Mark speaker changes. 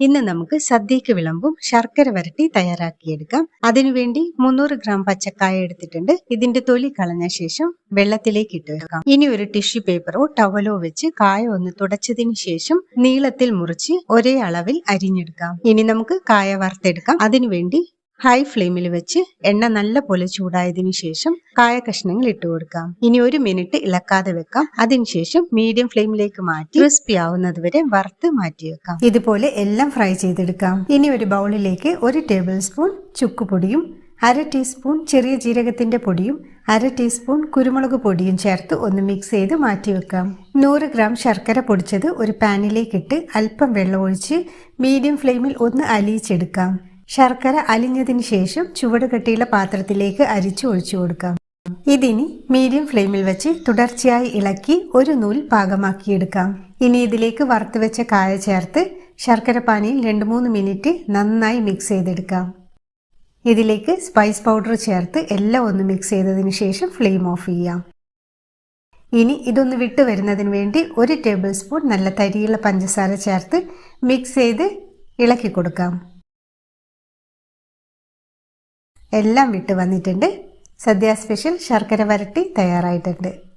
Speaker 1: ഇന്ന് നമുക്ക് സദ്യക്ക് വിളമ്പും ശർക്കര വരട്ടി തയ്യാറാക്കിയെടുക്കാം. അതിനുവേണ്ടി മുന്നൂറ് ഗ്രാം പച്ചക്കായ എടുത്തിട്ടുണ്ട്. ഇതിന്റെ തൊലി കളഞ്ഞ ശേഷം വെള്ളത്തിലേക്ക് ഇട്ട് വെക്കാം. ഇനി ഒരു ടിഷ്യൂ പേപ്പറോ ടവലോ വെച്ച് കായ ഒന്ന് തുടച്ചതിന് ശേഷം നീളത്തിൽ മുറിച്ച് ഒരേ അളവിൽ അരിഞ്ഞെടുക്കാം. ഇനി നമുക്ക് കായ വറുത്തെടുക്കാം. അതിനുവേണ്ടി ഹൈ ഫ്ലെയിമിൽ വെച്ച് എണ്ണ നല്ല പോലെ ചൂടായതിനു ശേഷം കായ കഷ്ണങ്ങൾ ഇട്ട് കൊടുക്കാം. ഇനി ഒരു മിനിറ്റ് ഇളക്കാതെ വെക്കാം. അതിനുശേഷം മീഡിയം ഫ്ലെയിമിലേക്ക് മാറ്റി ക്രിസ്പി ആവുന്നത് വരെ വറുത്ത് മാറ്റി വെക്കാം. ഇതുപോലെ എല്ലാം ഫ്രൈ ചെയ്തെടുക്കാം. ഇനി ഒരു ബൗളിലേക്ക് ഒരു ടേബിൾ സ്പൂൺ ചുക്കുപൊടിയും അര ടീസ്പൂൺ ചെറിയ ജീരകത്തിന്റെ പൊടിയും അര ടീസ്പൂൺ കുരുമുളക് പൊടിയും ചേർത്ത് ഒന്ന് മിക്സ് ചെയ്ത് മാറ്റി വെക്കാം. നൂറ് ഗ്രാം ശർക്കര പൊടിച്ചത് ഒരു പാനിലേക്കിട്ട് അല്പം വെള്ളമൊഴിച്ച് മീഡിയം ഫ്ലെയിമിൽ ഒന്ന് അലിയിച്ചെടുക്കാം. ശർക്കര അലിഞ്ഞതിന് ശേഷം ചുവട് കെട്ടിയുള്ള പാത്രത്തിലേക്ക് അരിച്ചു ഒഴിച്ചു കൊടുക്കാം. ഇതിനി മീഡിയം ഫ്ലെയിമിൽ വെച്ച് തുടർച്ചയായി ഇളക്കി ഒരു നൂൽ പാകമാക്കിയെടുക്കാം. ഇനി ഇതിലേക്ക് വറുത്ത് വെച്ച കായ ചേർത്ത് ശർക്കര പാനിയിൽ രണ്ട് മൂന്ന് മിനിറ്റ് നന്നായി മിക്സ് ചെയ്തെടുക്കാം. ഇതിലേക്ക് സ്പൈസ് പൗഡർ ചേർത്ത് എല്ലാം ഒന്ന് മിക്സ് ചെയ്തതിന് ശേഷം ഫ്ലെയിം ഓഫ് ചെയ്യാം. ഇനി ഇതൊന്ന് വിട്ട് വരുന്നതിന് വേണ്ടി ഒരു ടേബിൾ സ്പൂൺ നല്ല തരിയുള്ള പഞ്ചസാര ചേർത്ത് മിക്സ് ചെയ്ത് ഇളക്കി കൊടുക്കാം. എല്ലാം വിട്ട് വന്നിട്ടുണ്ട്. സദ്യ സ്പെഷ്യൽ ശർക്കര വരട്ടി തയ്യാറായിട്ടുണ്ട്.